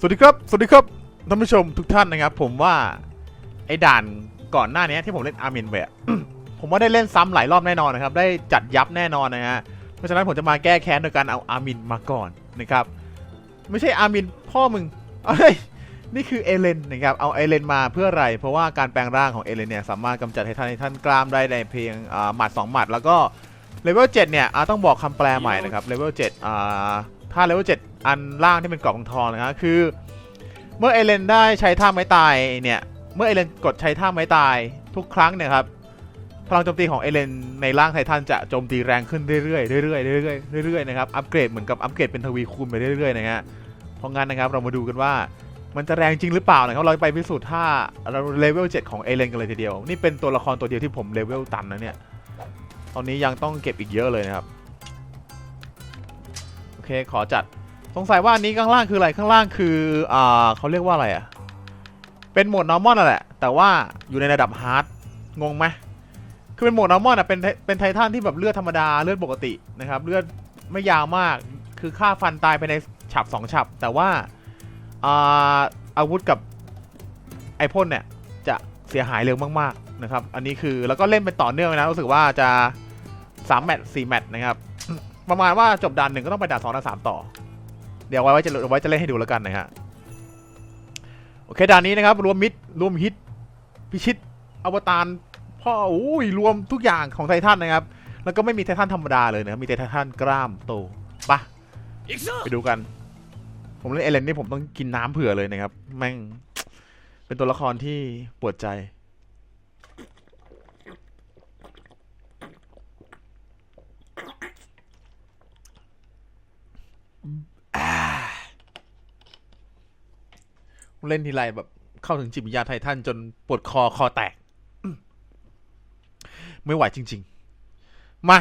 สวัสดีครับ สวัสดีครับท่านผู้ชมทุกท่านนะครับ ผมว่าไอ้ด่านก่อนหน้านี้ที่ผมเล่นอาร์มินไปอะผมว่าได้เล่นซ้ำหลายรอบแน่นอนนะครับ ได้จัดยับแน่นอนนะฮะ เพราะฉะนั้นผมจะมาแก้แค้นโดยการเอาอาร์มินมาก่อนนะครับ ไม่ใช่อาร์มินพ่อมึงเอ้ยนี่คือเอเลนนะครับ เอาเอเลนมาเพื่ออะไร เพราะว่าการแปลงร่างของเอเลนเนี่ยสามารถกำจัดให้ท่านให้ท่านกรามได้ในเพียงอ่าหมัดสองหมัดแล้วก็เลเวล7เนี่ยต้องบอกคำแปลใหม่นะครับเลเวล7อ่าถ้าเลเวล7 อันล่างที่เป็นกรอบทองๆนะครับคือ เมื่อเอเลนได้ใช้ท่าไม้ตายเนี่ยเมื่อเอเลนกดใช้ท่าไม้ตายทุกครั้งเนี่ยครับพลังโจมตีของเอเลนในร่างไททันจะโจมตีแรงขึ้นเรื่อยๆเรื่อยๆเรื่อยๆเรื่อยๆนะครับอัปเกรดเหมือนกับอัปเกรดเป็นทวีคูณไปเรื่อยๆนะฮะเพราะงั้นนะครับเรามาดูกันว่ามันจะแรงจริงหรือเปล่านะครับเราไปพิสูจน์ท่าเราเลเวล7ของเอเลนกันเลยทีเดียว นี่เป็นตัวละครตัวเดียวที่ผมเลเวลตันนะเนี่ยตอนนี้ยังต้องเก็บอีกเยอะเลยนะครับโอเคขอจัด สงสัยว่าอันนี้ข้างล่างคืออะไรข้างล่างคืออ่าเขาเรียกว่าอะไรอะ เป็นโหมด normal นั่นแหละ แต่ว่าอยู่ในระดับ hard งงไหมคือเป็นโหมดนอร์มอนอะเป็นไทเป็นไททันที่แบบเลือดธรรมดาเลือดปกตินะครับ เลือดไม่ยาวมากคือฆ่าฟันตายไปในฉับสองฉับ แต่ว่าอ่าอาวุธกับไอพ่นเนี่ยจะเสียหายเร็วมากๆนะครับ อันนี้คือแล้วก็เล่นเป็นต่อเนื่องนะรู้สึกว่าจะ3แมตช์4แมตช์นะครับ ประมาณว่าจบด่านหนึ่งก็ต้องไปด่านสองด่านสามต่อ เดี๋ยวไว้จะไว้จะเล่นให้ดูแล้วกันนะฮะโอเคด่านนี้นะครับ รวมมิดรวมฮิตพิชิตอวตารพ่ออุ้ยรวมทุกอย่างของไททันนะครับ แล้วก็ไม่มีไททันธรรมดาเลยนะมีไททันกล้ามโตปะไปดูกัน ผมเล่นเอเลนนี่ผมต้องกินน้ำเผื่อเลยนะครับ แม่งเป็นตัวละครที่ปวดใจ เล่นทีไรแบบเข้าถึงจิตวิญญาณไททันจนปวดคอคอแตก ไม่ไหวจริง ๆ มา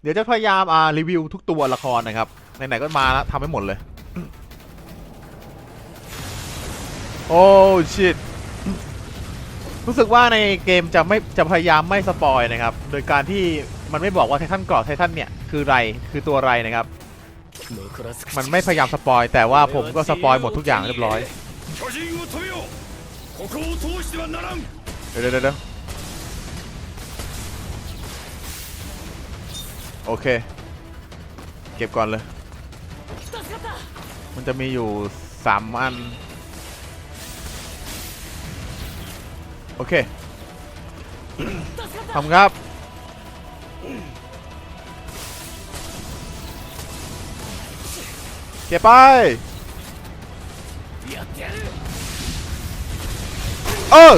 เดี๋ยวจะพยายามอารีวิวทุกตัวละครนะครับไหนๆก็มาแล้วทำให้หมดเลย โอ้ชิตรู้สึกว่าในเกมจะไม่จะพยายามไม่สปอยนะครับ โดยการที่มันไม่บอกว่าไททันกรอะไททันเนี่ยคือไรคือตัวไรนะครับ มันไม่พยายามสปอยแต่ว่าผมก็สปอยหมดทุกอย่างเรียบร้อย 巨人を止めようここを通してはならん เดี๋ยวเดี๋ยวเดี๋ยวโอเค เก็บก่อนเลย มันจะมีอยู่สามอัน โอเค ทำครับ เก็บไป やってやる เออ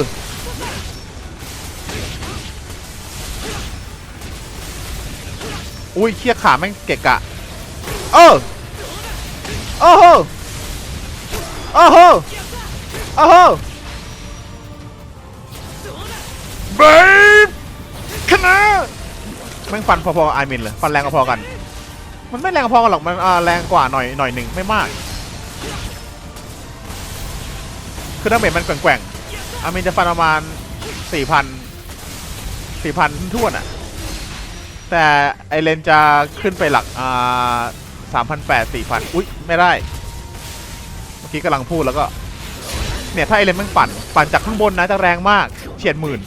อุ้ยเคียขาแม่งเกะกะ เออโอ้โหโอ้โหโอ้โหเบฟคณะแม่งฟันพอๆกับไอมินเลย ฟันแรงพอๆกัน มันไม่แรงพอกันหรอก มันแรงกว่าหน่อยหน่อยหนึ่งไม่มาก คือดาเมจมันแกว่งๆอามินจะฟันประมาณสี่พันสี่พันทั่วน่ะ แต่ไอเลนจะขึ้นไปหลักอ่าสามพันแปดสี่พันอุ๊ย ไม่ได้ เมื่อกี้กำลังพูดแล้วก็ เนี่ยถ้าไอเลนมันปั่น ปั่นจากข้างบนนะจะแรงมากเฉียดหมื่น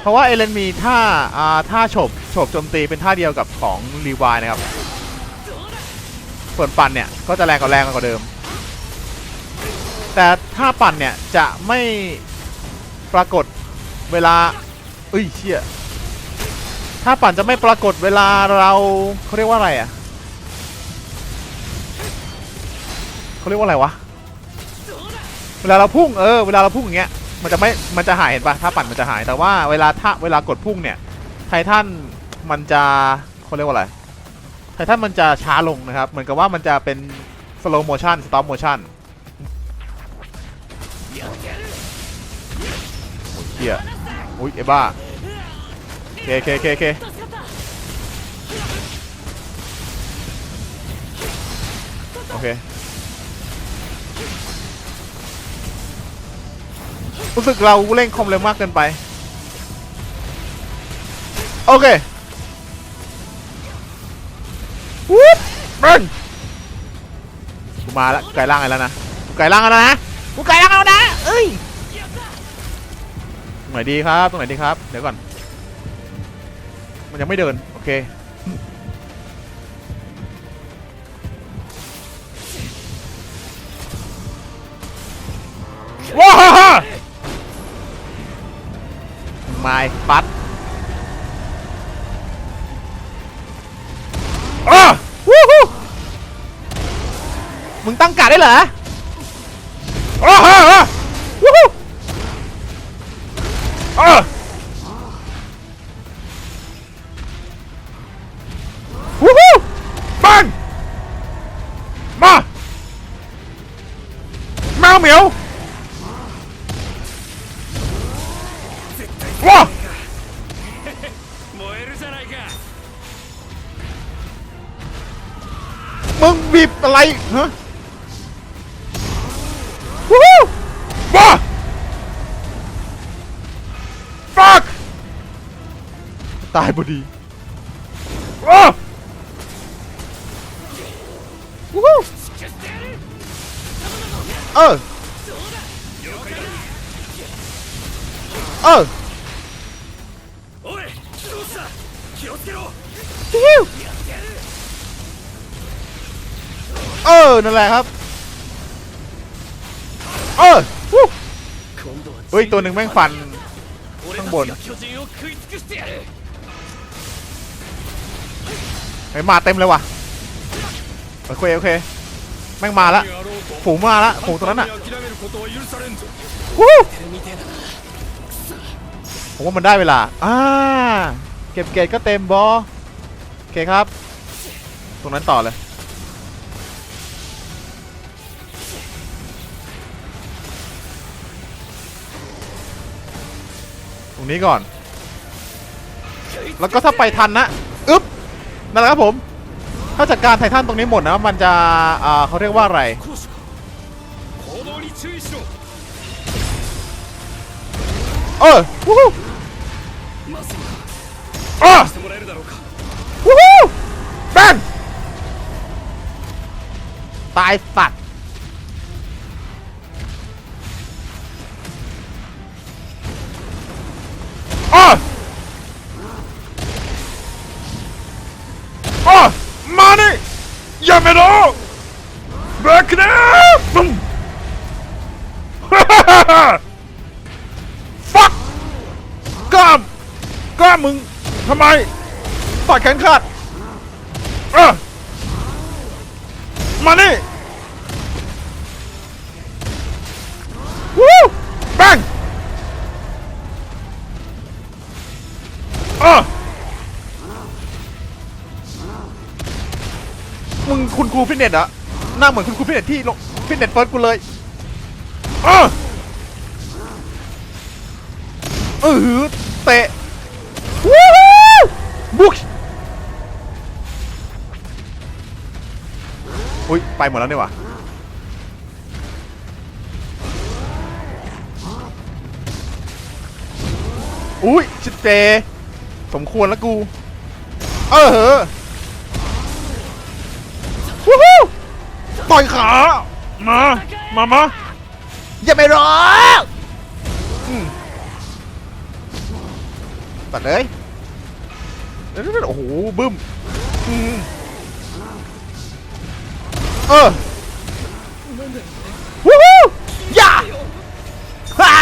เพราะว่าไอเลนมีท่าอ่าท่าโฉบโฉบโจมตีเป็นท่าเดียวกับของรีวายนะครับ ส่วนปั่นเนี่ย ก็จะแรงกว่าแรงกว่าเดิม แต่ถ้าปั่นเนี่ย จะไม่ปรากฏเวลาเอ้ยเชี่ยถ้าปั่นจะไม่ปรากฏเวลาเราเขาเรียกว่าอะไรอะเขาเรียกว่าอะไรวะ เวลาเราพุ่งเออเวลาเราพุ่งอย่างเงี้ยมันจะไม่มันจะหายเห็นปะถ้าปั่นมันจะหายแต่ว่าเวลาถ้าเวลากดพุ่งเนี่ยไททันมันจะเขาเรียกว่าอะไรไททันมันจะช้าลงนะครับ เหมือนกับว่ามันจะเป็น slow motion stop motion เฮียอุ้ยเอบ้าเคเคเคเคโอเครู้สึกเราเร่งคอมเร็วมากเกินไป โอเควูบเบิ้ลกูมาแล้วไกลล่างไงแล้วนะกูไก่ล่างแล้วนะกูไก่ล่างแล้วนะเอ้ย รงไหนดีครับตรงไหนดีครับ เดี๋ยวก่อน มันยังไม่เดิน โอเค ว้าฮ่าฮ่าไม่ปัดอ้าวู้ฮู้มึงตั้งกาดได้เหรออ้า right? Huh? Woohoo! Bah! Fuck! Die, buddy. What? Whoa! Oh! ตายพอดีว้าวู้เออเออฮิว เออ นั่นแหละครับ เออเฮ้ย ตัวหนึ่งแม่งฟัน ข้างบนไอมาเต็มเลยว่ะ โอเค โอเค แม่งมาละผูงมาละผูงตัวนั้นอะวู้ผมว่ามันได้เวลา อ่า เก็บเกตก็เต็มบอโอเคครับ ตรงนั้นต่อเลย รงนี้ก่อน แล้วก็ถ้าไปทันนะอึ๊บนั่นแหละครับผม ถ้าจัดการไททันตรงนี้หมดนะมันจะเขาเรียกว่าอะไรเออวู้ฮู้อะวู้ฮู้แบนตายสัตว อ้ออ้อมานี่อย่าไม่รู้แบกนะบึ้มฟักกล้ามกล้ามมึงทำไมตัดแขนขาดเออมานี่ คุณครูฟิตเนสอะหน้าเหมือนคุณครูฟิตเนสที่ลงฟิตเนสเฟิร์สกูเลยเออเออเตะวู้ฮู้บุกอุ้ยไปหมดแล้วเนี่หว่าอุ้ยชิดเจสมควรแล้วกู เออ ต่อยขา มา มามาอย่าไปรออืมตัดเลยโอ้โหบึ้มเออวู้ฮู้ย่าฮ่า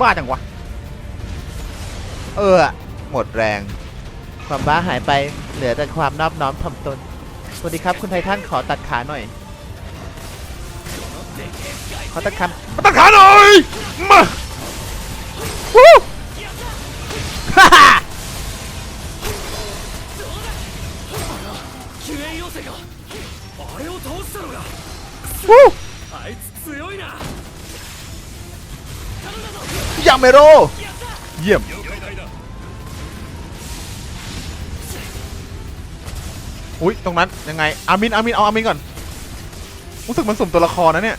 บ้าจังวะ เออ หมดแรง ความบ้าหายไปเหลือแต่ความนอบน้อมถ่อมตน วัสดีครับคุณไททันขอตัดขาหน่อย ขอตัดขาตัดขาหน่อยมาวู้ฮ่าวู้ยาเมโรเยี่ยม อุ้ยตรงนั้นยังไงอามินอามินเอาอามินก่อนรู้สึกมันสุ่มตัวละครนะเนี่ย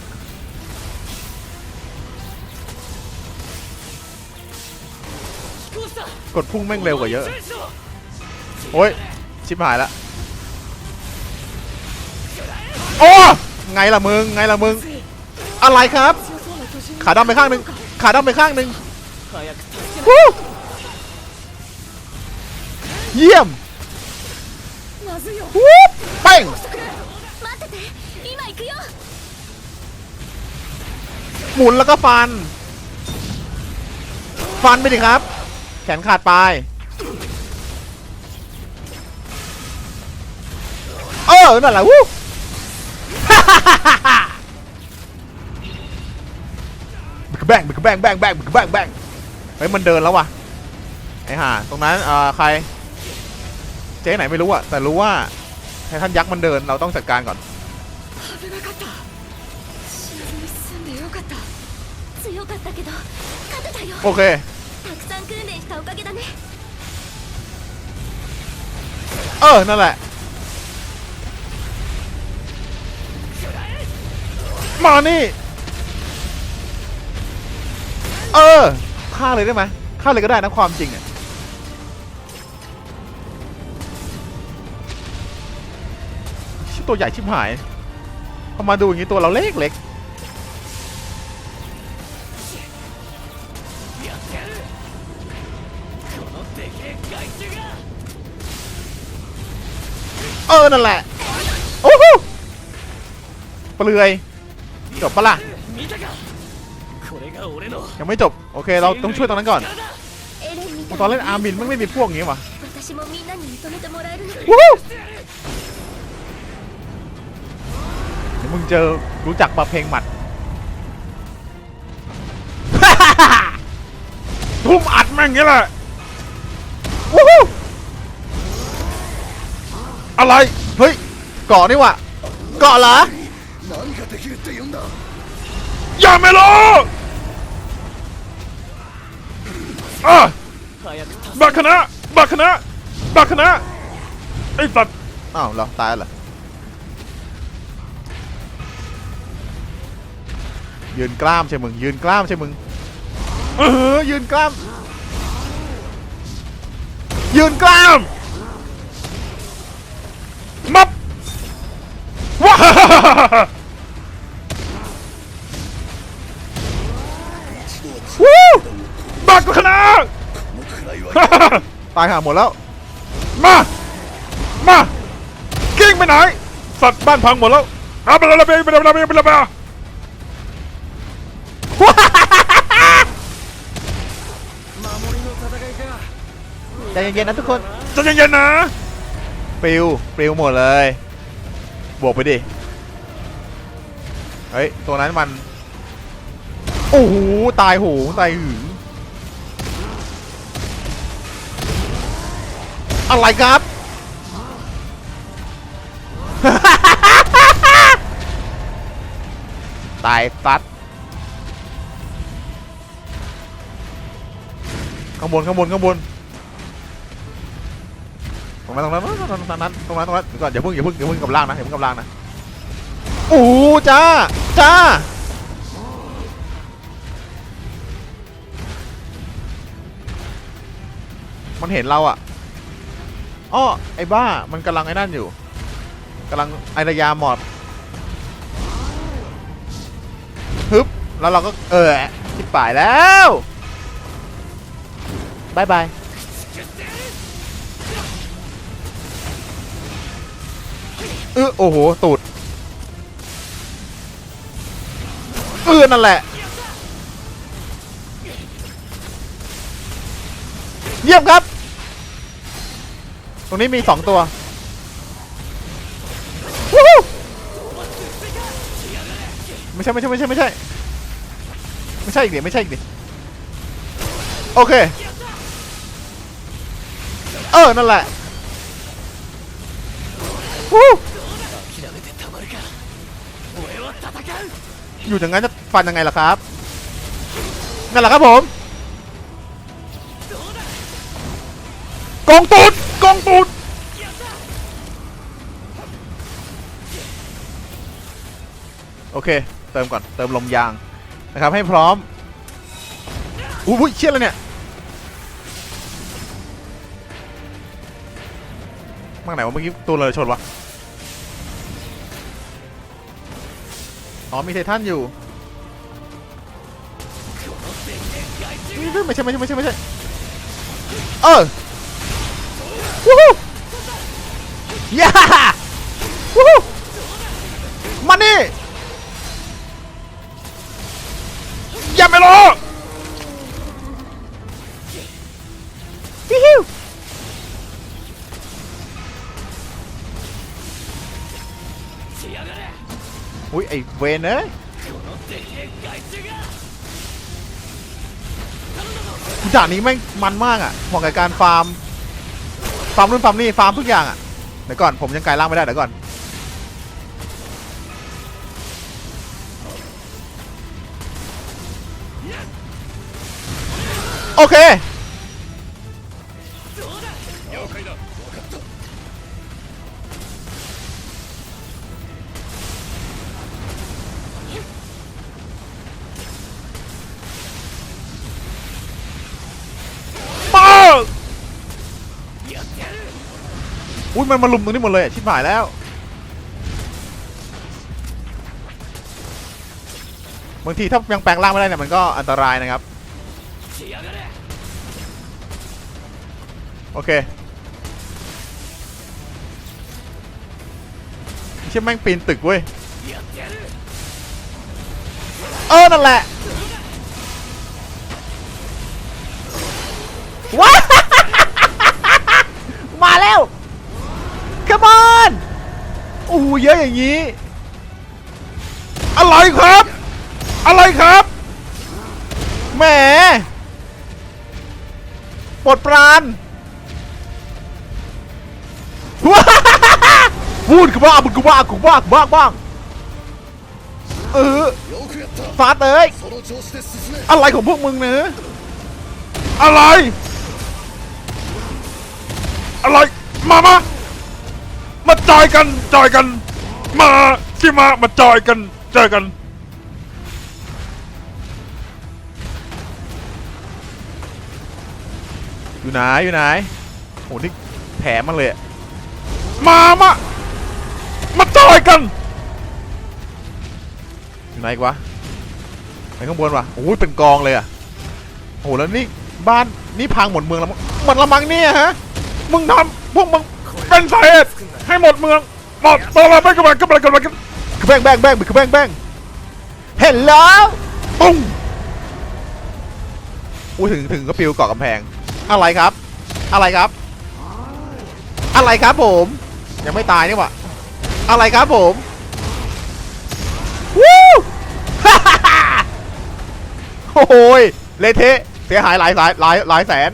กดพุ่งแม่งเร็วกว่าเยอะโอ้ยชิบหายละโอ้ไงล่ะมึงไงล่ะมึงอะไรครับ ขาดำไปข้างหนึ่งขาดำไปข้างหนึ่งเยี่ยม ป้งหมุนแล้วก็ฟัน ฟันไปดิครับ แขนขาดไปเออนั่นแหละวู้บึกแบงบึกแบงแบงแบงบึกแบงแบงเฮ้ยมันเดินแล้ววะไอ้ห่าตรงนั้นเอ่อใคร เจ๊ไหนไม่รู้อะแต่รู้ว่าไททันยักษ์มันเดินเราต้องจัดการก่อนโอเคเออนั่นแหละมานี่ เออฆ่าเลยได้ไหมฆ่าเลยก็ได้นะความจริงอะ ตัวใหญ่ชิบหายพอมาดูอย่างนี้ตัวเราเล็กๆเออ นั่นแหละ โอ้โหเปลือยจบปะล่ะ ยังไม่จบ โอเค เราต้องช่วยตรงนั้นก่อน ตอนเล่นอาร์มินมันไม่มีพวกอย่างนี้วะวู้ึงเจอรู้จักประเพลงหมัด ทุ่มอัดแม่งงี้แหละวู้อะไร เฮ้ยเกาะนี่วะเกาะเหรออย่าไม่รู้อ่บักคณะบักคณะบักคณะไอ้สัตว์อ้าวเหรอตายเหรอ ยืนกล้ามใช่มึง ยืนกล้ามใช่มึง เออยืนกล้าม ยืนกล้ามมับว้าวู้บักขนาตายห่าหมดแล้ว มา มาเก่งไปไหน สัตว์บ้านพังหมดแล้วอาบลาบลาบลาบลาบลาบลา ใจเย็นๆนะทุกคนใจเย็นๆนะปลิวปลิวหมดเลย บวกไปดิ เฮ้ย ตัวนั้นมัน โอ้โห ตายหูตายหืออะไรครับ ตายซัด ข้างบน ข้างบน ข้างบน ตรงนั้นตรงนั้นตรงนั้นตรงนั้นตรงนั้นตรงนั้นเดี๋ยวก่อนอย่าเพิ่งอย่าเพิ่งอย่าเพิ่งกับล่างนะอย่าเพิ่งกับล่างนะโอ้จ้าจ้ามันเห็นเราอะอ้อไอ้บ้ามันกำลังไอ้นั่นอยู่กำลังไอระยาหมอบฮึบแล้วเราก็เออทิบป่ายแล้วบายบาย เออโอ้โหตูดเออนั่นแหละ เยี่ยมครับ ตรงนี้มีสองตัวไม่ใช่ไม่ใช่ไม่ใช่ไม่ใช่ไม่ใช่อีกดิไม่ใช่อีกดิโอเค เออ นั่นแหละวู้ อยู่อย่างนั้นจะฟันยังไงล่ะครับ นั่นแหละครับผมกองตูดกองตูดโอเค เติมก่อน เติมลมยางนะครับ ให้พร้อมอู้หูเชี่ยเลยเนี่ย มางไหนวะเมื่อกี้ตัวเลยชนวะ อ๋อมีไททันอยู่ไม่ใช่ไม่ใช่ไม่ใช่ไม่ใช่เออวู้ฮู้ย่าวู้ฮู้มานี่ วนเอ้ยด่านนี้แม่งมันมากอะเหมาะกับการฟาร์ม ฟาร์มรุ่นฟาร์มนี่ฟาร์มทุกอย่างอะ เดี๋ยวก่อนผมยังกายร่างไม่ได้เดี๋ยวก่อน โอเค อุ้ยมันมาลุมตรงนี้หมดเลยชิบหายแล้ว บางทีถ้ายังแปลงร่างไม่ได้เนี่ยมันก็อันตรายนะครับ โอเคเชี่ยแม่งปีนตึกเว้ย เออ นั่นแหละ เยอะอย่างนี้ อะไรครับ อะไรครับ แหมปลดปราณพูดกูบ้ามึงกูบ้ากูบ้ากูบ้าบ้างเออฟาดเอ้ยอะไรของพวกมึงเนื้ออะไร อะไร มามามาจอยกันจอยกัน มาที่มามาจอยกันจอยกันอยู่ไหนอยู่ไหนโหนี่แผลมันเลยอะมามามาจอยกันอยู่ไหนอีกวะไปข้างบนว่ะโอ้ยเป็นกองเลยอะโอ้โหแล้วนี่บ้านนี่พังหมดเมืองแล้วมั้งหมดละมังเนี่ยฮะมึงทำพวกมึงเป็นสาเหตุให้หมดเมือง หมดตัวเราไม่กำลังกำลังกำลังคือแบงแบงแบงคือแบงแบงเห็นแล้วปุ้งอู้ถึงถึงก็ปิวเกาะกำแพง อะไรครับ อะไรครับ อะไรครับผม ยังไม่ตายนี่หว่าอะไรครับผมวู้โอ้โหยเละเทะเสียหายหลายหลายหลายหลายแสน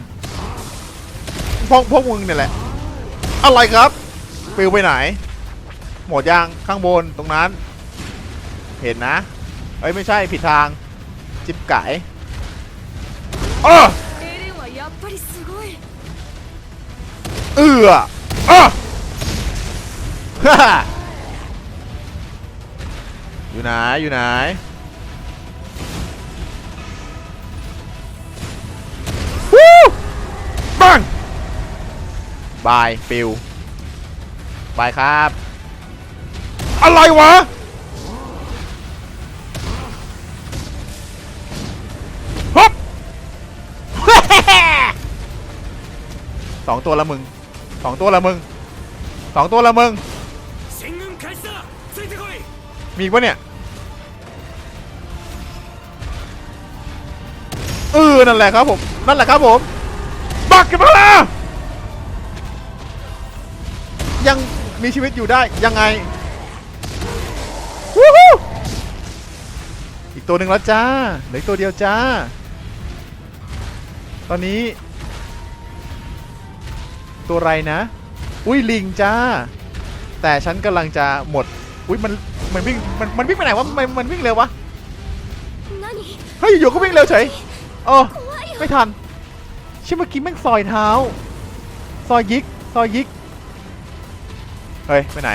พวกพวกมึงเนี่ยแหละ อะไรครับปิวไปไหน หมดยางข้างบนตรงนั้น เห็นนะเอ้ยไม่ใช่ผิดทาง จิบไก่เออเอือเอฮ่าอยู่ไหนอยู่ไหนวู้บังบาย ปิวบายครับ อะไรวะ ฮึบ สองตัวละมึง สองตัวละมึง สองตัวละมึง มีปะเนี่ย เออ นั่นแหละครับผม นั่นแหละครับผม บักกันมายังมีชีวิตอยู่ได้ยังไง ตัวหนึ่งแล้วจ้าเหลือตัวเดียวจ้า ตอนนี้ ตัวไรนะ อุ้ยลิงจ้า แต่ฉันกำลังจะหมด อุ้ยมันมันวิ่งมันมันวิ่งไปไหนวะมันมันวิ่งเร็ววะเฮ้ยอยู่ก็วิ่งเร็วเฉยโอ้ไม่ทันชิเมื่กิแม่งซอยเท้า ซอยยิก ซอยยิก เฮ้ย ไปไหน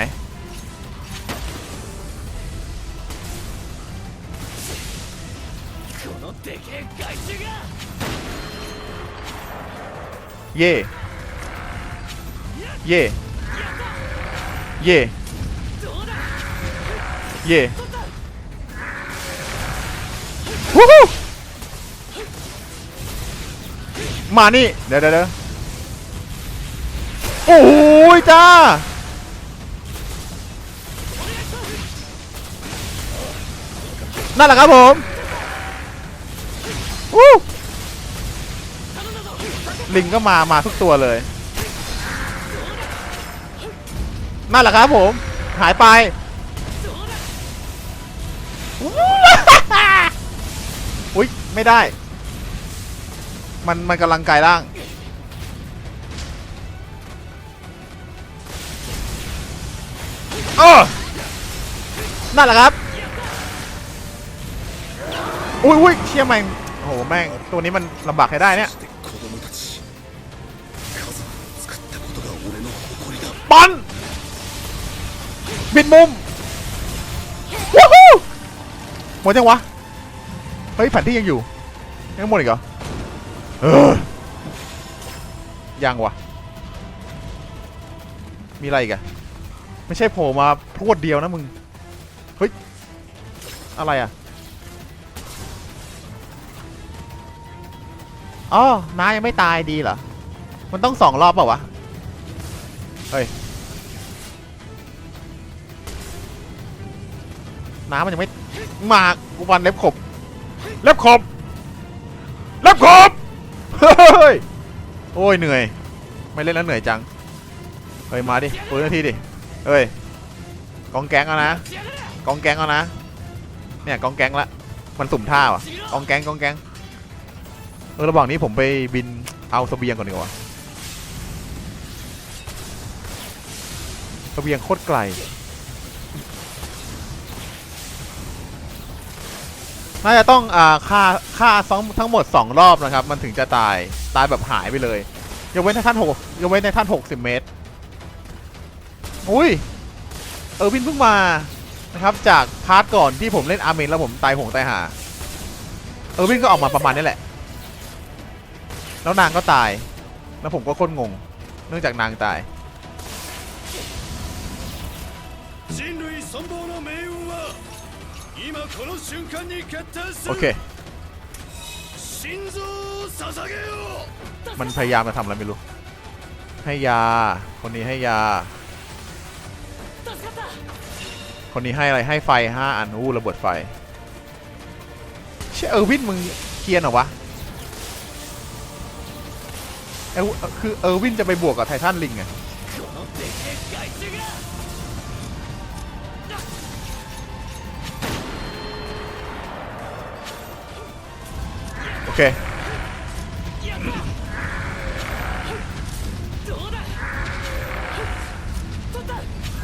でけえ害虫が เย่เย่เย่ どうだ เย่ ฮู้ฮู้มานี่ เดี๋ยวเดี๋ยวเดี๋ยวโอ้ยจ้า นั่นแหละครับผม วู้ลิงก็มา มาทุกตัวเลย นั่นแหละครับผม หายไป อุ้ยไม่ได้ มันมันกำลังกายร่างเออนั่นแหละครับ อุ้ยอุ้ยเชี่ยแม่ง โหแม่งตัวนี้มันลำบากใครได้เนี่ยบอนบิดมุมวู้ฮู้หมดยังวะ เฮ้ยแผ่นที่ยังอยู่ ยังหมดอีกเหรอเออยังวะมีอะไรอีกอะไม่ใช่โผล่มาพรวดเดียวนะมึง เฮ้ย อะไรอะ อ๋อน้ายังไม่ตายดีเหรอ มันต้องสองรอบเปล่าวะ เฮ้ย น้ำมันยังไม่มากูวันเล็บขบ เล็บขบ เล็บขบ เฮ้ย โอ้ยเหนื่อย ไม่เล่นแล้วเหนื่อยจัง เฮ้ยมาดิปืนนาทีดิ เฮ้ย กองแก๊งเอานะ กองแก๊งเอานะ เนี่ยกองแก๊งละ มันสุ่มท่าว่ะกองแก๊งกองแก๊ง เออระหว่างนี้ผมไปบินเอาเสบียงก่อนดีกว่าเสบียงโคตรไกลน่าจะต้องอ่าฆ่าฆ่าสองทั้งหมด 2 รอบนะครับ มันถึงจะตายตายแบบหายไปเลยยกเว้นในท่านหกยกเว้นในท่าน60เมตร อุ้ย เออวินเพิ่งมานะครับ จากพาร์ทก่อนที่ผมเล่นอาร์เมนแล้วผมตายหงตายหา เออวินก็ออกมาประมาณนี้แหละ แล้วนางก็ตาย แล้วผมก็โคตรงง เนื่องจากนางตายโอเคมันพยายามจะทำอะไรไม่รู้ ให้ยา คนนี้ให้ยา คนนี้ให้อะไร ให้ไฟห้าอันอู้ระเบิดไฟ เช่อเออวินมึงเคียนเหรอวะ เออคือเออร์วินจะไปบวกกับไททันลิงไงโอเค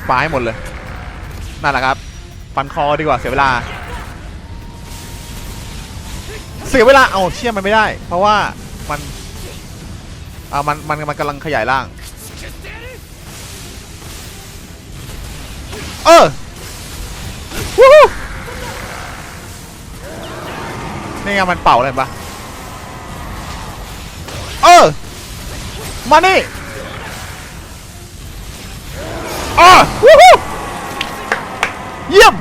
ปาให้หมดเลย นั่นแหละครับ ฟันคอดีกว่าเสียเวลา เสียเวลา เอาเชี่ยมันไม่ได้ เพราะว่า อ่ามันมันมันกำลังขยายร่าง เออวู้ฮู้นี่ไงมันเป่าอะไรปะเออ มานี่อะวู้ฮู้เยี่ยม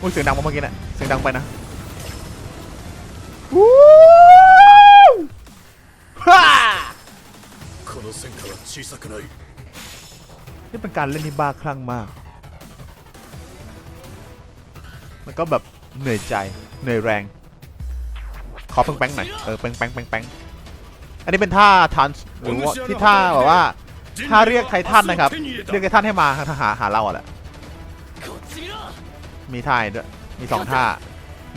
อุ้ยเสียงดังมาเมื่อกี้น่ะเสียงดังไปนะ 小さくない นี่เป็นการเล่นที่บ้าคลั่งมาก แล้วก็แบบเหนื่อยใจ เหนื่อยแรง ขอแป้งๆหน่อย เออแป้งๆแป้งๆอันนี้เป็นท่าทันหรือว่าที่ท่าแบบว่า ถ้าเรียกไททันนะครับ เรียกไททันให้มาหาหาเราอะแหละ มีท่าด้วย มีสองท่า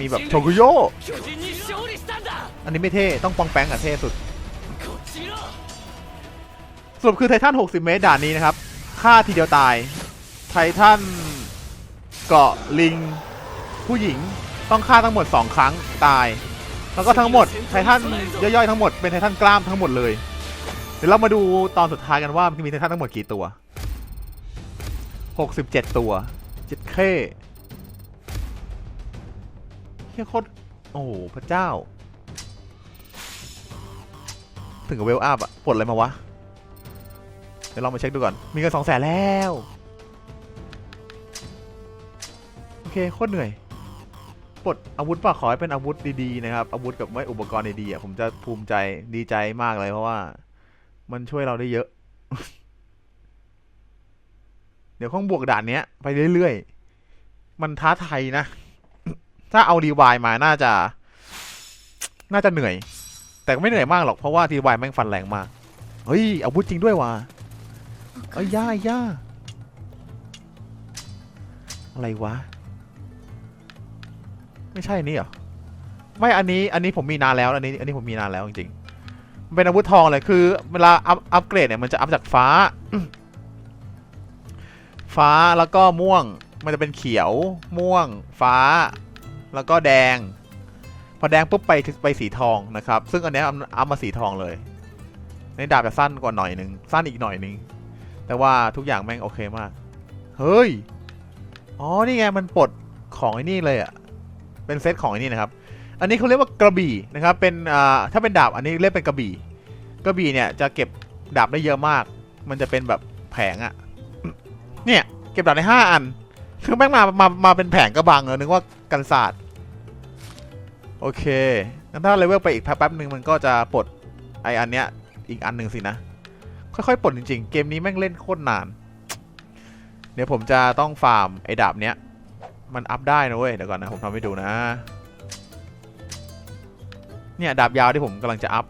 มีแบบโชกุโย 巨人に勝利したんだ อันนี้ไม่เท่ ต้องปองแปงอะเท่สุด こっち見ろ ส รุปคือไททัน60 เมตรด่านนี้นะครับฆ่าทีเดียวตาย ไททันเกาะลิง ผู้หญิงต้องฆ่าทั้งหมด 2 ครั้งตาย แล้วก็ทั้งหมดไททันย่อยๆทั้งหมดเป็นไททันกล้ามทั้งหมดเลย เดี๋ยวเรามาดูตอนสุดท้ายกันว่ามันมีไททันทั้งหมดกี่ตัว 67 ตัวเจ็ดเข้เฮียโคตรโอ้โหพระเจ้า ถึงกับเวลอัพอะปลดอะไรมาวะ ดี๋ยวลองมาเช็คดูก่อน มีเงินสองแสนแล้ว โอเคโคตรเหนื่อยปลดอาวุธป่ะขอให้เป็นอาวุธดีๆนะครับ อาวุธกับไม่อุปกรณ์ดีๆอะผมจะภูมิใจดีใจมากเลยเพราะว่า มันช่วยเราได้เยอะ เดี๋ยวข้องบวกด่านเนี้ย ไปเรื่อยๆ มันท้าทายนะ ถ้าเอารีวายมาน่าจะ น่าจะเหนื่อย แต่ก็ไม่เหนื่อยมากหรอกเพราะว่ารีวายแม่งฟันแรงมาก เฮ้ยอาวุธจริงด้วยว่ะ เอ้ยย่าย่าอะไรวะ ไม่ใช่นี่เหรอ ไม่อันนี้อันนี้ผมมีนานแล้วอันนี้อันนี้ผมมีนานแล้วจริงๆมันเป็นอาวุธทองเลยคือ เวลาอัพอัพเกรดเนี่ยมันจะอัพจากฟ้า ฟ้าแล้วก็ม่วง มันจะเป็นเขียว ม่วง ฟ้า แล้วก็แดง พอแดงปุ๊บไปไปสีทองนะครับ ซึ่งอันนี้อัพมาสีทองเลยในดาบจะสั้นกว่าหน่อยหนึ่งสั้นอีกหน่อยหนึ่ง แต่ว่าทุกอย่างแม่งโอเคมาก เฮ้ย อ๋อ นี่ไงมันปลดของไอ้นี่เลยอะ่ะ เป็นเซตของไอ้นี่นะครับ อันนี้เขาเรียกว่ากระบี่นะครับ เป็นอ่าถ้าเป็นดาบอันนี้เรียกเป็นกระบี่ กระบี่เนี่ยจะเก็บดาบได้เยอะมาก มันจะเป็นแบบแผงอะ่ะ เนี่ยเก็บดาบได้ห้าอัน คือแม่งมา มา มาเป็นแผงกระบังเลยนึกว่ากันศาสตร์โอเคงั้นถ้าเลเวลไปอีกแป๊บหนึ่งมันก็จะปลดไออันเนี้ยอีกอันหนึ่งสินะ ค่อยๆปลดจริงๆ เกมนี้แม่งเล่นโคตรนาน เดี๋ยวผมจะต้องฟาร์มไอ้ดาบเนี้ย มันอัพได้นะเว้ย เดี๋ยวก่อนนะ ผมทำให้ดูนะ เนี่ย ดาบยาวที่ผมกำลังจะอัพ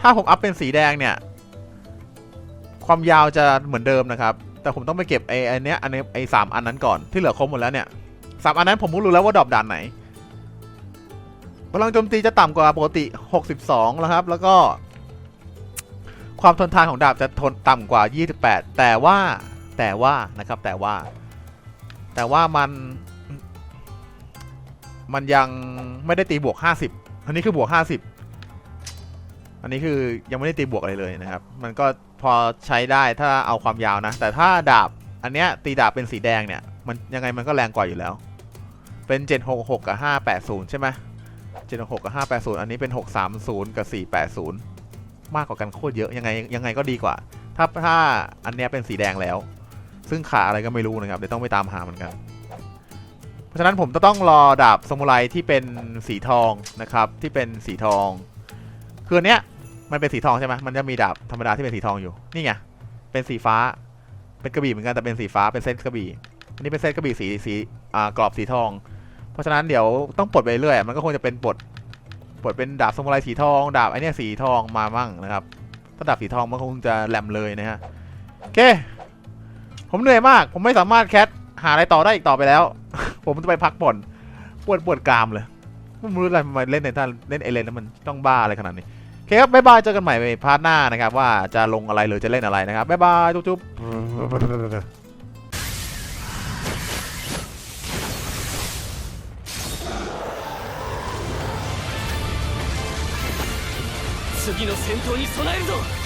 ถ้าผมอัพเป็นสีแดงเนี่ย ความยาวจะเหมือนเดิมนะครับ แต่ผมต้องไปเก็บไอ้อันเนี้ยอันนี้ไอ้สามอันนั้นก่อน ที่เหลือครบหมดแล้วเนี่ยสามอันนั้นผมรู้แล้วว่าดรอปด่านไหนพลังโจมตีจะต่ำกว่าปกติ 62 แล้วครับ แล้วก็ ความทนทานของดาบจะทนต่ำกว่า 28 แต่ว่าแต่ว่านะครับแต่ว่า แต่ว่ามันมันยังไม่ได้ตีบวก 50 อันนี้คือบวก 50 อันนี้คือยังไม่ได้ตีบวกอะไรเลยนะครับ มันก็พอใช้ได้ถ้าเอาความยาวนะ แต่ถ้าดาบอันเนี้ยตีดาบเป็นสีแดงเนี่ย มันยังไงมันก็แรงกว่าอยู่แล้ว เป็น 766 กับ 580 ใช่ไหม766 กับ 580 อันนี้เป็น 630 กับ 480 มากกว่ากันโคตรเยอะยังไงยังไงก็ดีกว่า ถ้าถ้าอันเนี้ยเป็นสีแดงแล้ว ซึ่งขาอะไรก็ไม่รู้นะครับเดี๋ยวต้องไปตามหาเหมือนกัน เพราะฉะนั้นผมจะต้องรอดาบซามูไรที่เป็นสีทองนะครับที่เป็นสีทองคืออันเนี้ยมันเป็นสีทองใช่ไหมมันจะมีดาบธรรมดาที่เป็นสีทองอยู่นี่ไงเป็นสีฟ้าเป็นกระบี่เหมือนกันแต่เป็นสีฟ้าเป็นเซตกระบี่อันนี้เป็นเซตกระบี่สีสีอ่ากรอบสีทอง เพราะฉะนั้นเดี๋ยวต้องปลดไปเรื่อยมันก็คงจะเป็นปลด ปลดเป็นดาบสมุไรสีทอง ดาบไอเนี้ยสีทองมามั่งนะครับ ถ้าดาบสีทองมันคงจะแหลมเลยนะฮะ โอเค ผมเหนื่อยมาก ผมไม่สามารถแคทหาอะไรต่อได้อีกต่อไปแล้ว ผมจะไปพักผ่อน ปวดปวดกรามเลยไม่รู้อะไรมาเล่นในท่านเล่นเอเลนแล้วมันต้องบ้าอะไรขนาดนี้ โอเคครับบ๊ายบาย เจอกันใหม่ในพาร์ทหน้านะครับ ว่าจะลงอะไรหรือจะเล่นอะไรนะครับบ๊ายบาย จุ๊บ 次の戦闘に備えるぞ。